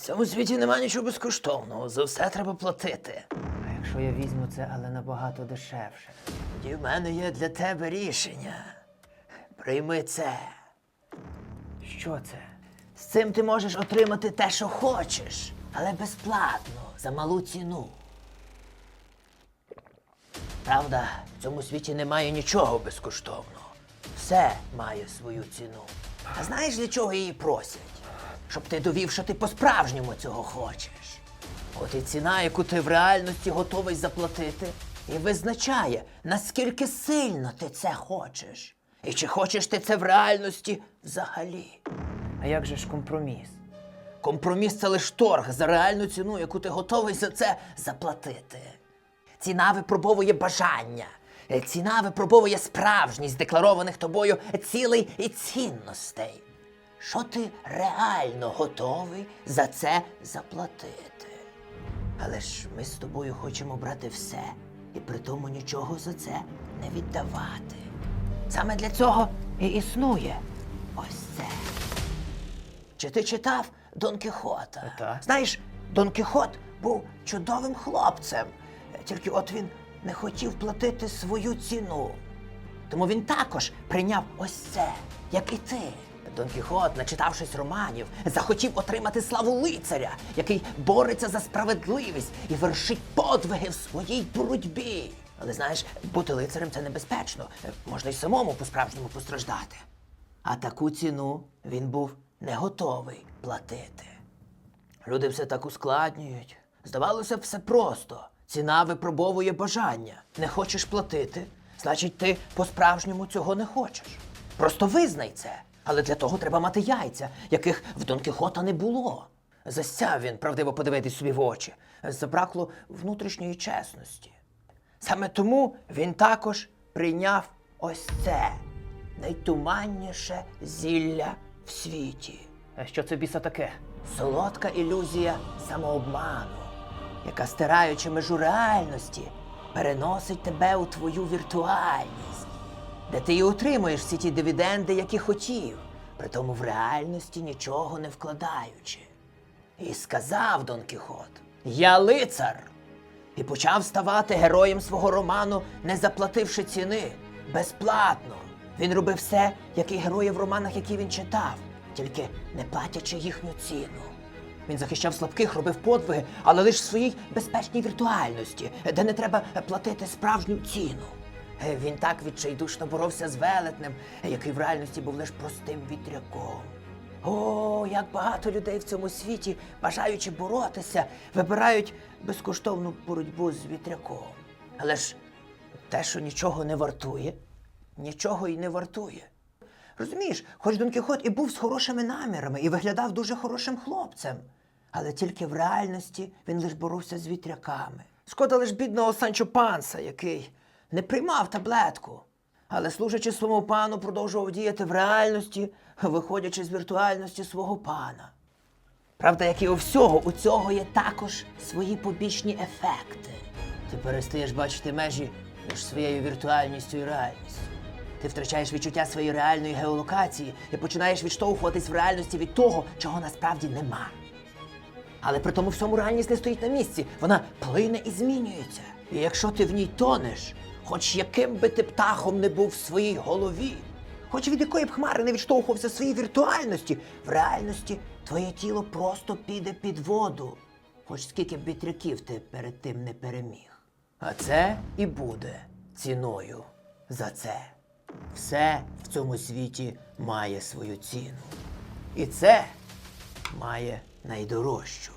В цьому світі немає нічого безкоштовного, за все треба платити. А якщо я візьму це, але набагато дешевше. Тоді в мене є для тебе рішення. Прийми це. Що це? З цим ти можеш отримати те, що хочеш, але безплатно, за малу ціну. Правда, в цьому світі немає нічого безкоштовного. Все має свою ціну. А знаєш, для чого її просять? Щоб ти довів, що ти по-справжньому цього хочеш. От і ціна, яку ти в реальності готовий заплатити, і визначає, наскільки сильно ти це хочеш. І чи хочеш ти це в реальності взагалі. А як же ж компроміс? Компроміс це лише торг за реальну ціну, яку ти готовий за це заплатити. Ціна випробовує бажання. Ціна випробовує справжність декларованих тобою цілей і цінностей. Що ти реально готовий за це заплатити? Але ж ми з тобою хочемо брати все і при тому нічого за це не віддавати. Саме для цього і існує ось це. Чи ти читав Дон Кіхота? Так. Знаєш, Дон Кіхот був чудовим хлопцем, тільки от він не хотів платити свою ціну. Тому він також прийняв ось це, як і ти. Дон Кіхот, начитавшись романів, захотів отримати славу лицаря, який бореться за справедливість і вершить подвиги в своїй боротьбі. Але знаєш, бути лицарем це небезпечно. Можна й самому по-справжньому постраждати. А таку ціну він був не готовий платити. Люди все так ускладнюють. Здавалося б, все просто. Ціна випробовує бажання. Не хочеш платити, значить, ти по-справжньому цього не хочеш. Просто визнай це. Але для того треба мати яйця, яких в Дон Кіхота не було. Застяв він правдиво подивитись собі в очі. Забракло внутрішньої чесності. Саме тому він також прийняв ось це найтуманніше зілля в світі. А що це біса таке? Солодка ілюзія самообману, яка стираючи межу реальності, переносить тебе у твою віртуальність, де ти і отримуєш всі ті дивіденди, які хотів, при тому в реальності нічого не вкладаючи. І сказав Дон Кіхот: Я лицар. І почав ставати героєм свого роману, не заплативши ціни, безплатно. Він робив все, як і герої в романах, які він читав, тільки не платячи їхню ціну. Він захищав слабких, робив подвиги, але лише в своїй безпечній віртуальності, де не треба платити справжню ціну. Е, Він так відчайдушно боровся з велетнем, який в реальності був лише простим вітряком. О, як багато людей в цьому світі, бажаючи боротися, вибирають безкоштовну боротьбу з вітряком. Але ж те, що нічого не вартує, нічого й не вартує. Розумієш, хоч Дон Кіхот і був з хорошими намірами і виглядав дуже хорошим хлопцем, але тільки в реальності він лише боровся з вітряками. Шкода лиш бідного Санчо Панса, який не приймав таблетку, але, служачи своєму пану, продовжував діяти в реальності, виходячи з віртуальності свого пана. Правда, як і у всього, у цього є також свої побічні ефекти. Ти перестаєш бачити межі між своєю віртуальністю і реальністю. Ти втрачаєш відчуття своєї реальної геолокації і починаєш відштовхуватись в реальності від того, чого насправді нема. Але при тому всьому реальність не стоїть на місці, вона плине і змінюється. І якщо ти в ній тонеш, хоч яким би ти птахом не був в своїй голові, хоч від якої б хмари не відштовхувався в своїй віртуальності, в реальності твоє тіло просто піде під воду, хоч скільки б вітряків ти перед тим не переміг. А це і буде ціною за це. Все в цьому світі має свою ціну. І це має найдорожчу.